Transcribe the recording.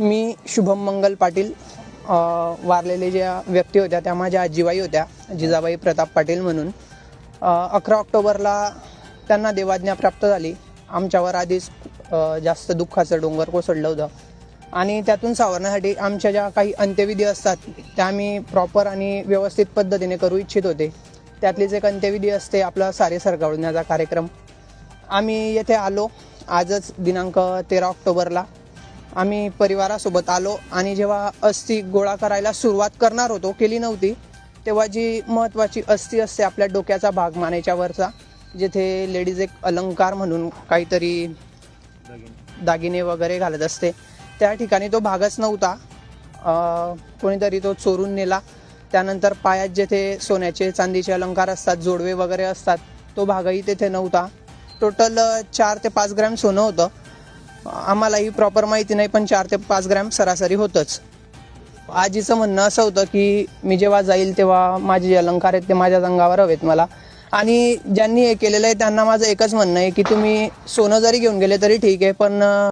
मी शुभम मंगल पाटील वारलेले ज्या व्यक्ती होत्या त्या माझ्या आजीबाई होत्या जिजाबाई प्रताप पाटील म्हणून. अकरा ऑक्टोबरला त्यांना देवाज्ञा प्राप्त झाली. आमच्यावर आधीच जास्त दुःखाचं डोंगर कोसळलं होतं. आणि त्यातून सावरण्यासाठी आमच्या ज्या काही अंत्यविधी असतात त्या आम्ही प्रॉपर आणि व्यवस्थित पद्धतीने करू इच्छित होते. त्यातलीच एक अंत्यविधी असते आपला सारे सरगावण्याचा कार्यक्रम. आम्ही येथे आलो. आजच दिनांक तेरा ऑक्टोबरला आम्ही परिवारासोबत आलो आणि जेव्हा अस्थि गोळा करायला सुरुवात करणार होतो केली नव्हती तेव्हा जी महत्त्वाची अस्थि असते आपल्या डोक्याचा भाग मानेच्या वरचा जिथे लेडीज एक अलंकार म्हणून काहीतरी दागिने वगैरे घालत असते त्या ठिकाणी तो भागच नव्हता. कोणीतरी तो चोरून नेला. त्यानंतर पायात जेथे सोन्याचे चांदीचे अलंकार असतात जोडवे वगैरे असतात तो भागही तेथे नव्हता. टोटल चार ते पाच ग्रॅम सोनं होतं. आम्हालाही प्रॉपर माहिती नाही पण चार ते पाच ग्रॅम सरासरी होतंच. आजीचं म्हणणं असं होतं की मी जेव्हा जाईल तेव्हा माझे जे अलंकार आहेत ते माझ्या अंगावर हवेत मला. आणि ज्यांनी हे केलेलं आहे त्यांना माझं एकच म्हणणं आहे की तुम्ही सोनं जरी घेऊन गेले तरी ठीक आहे पण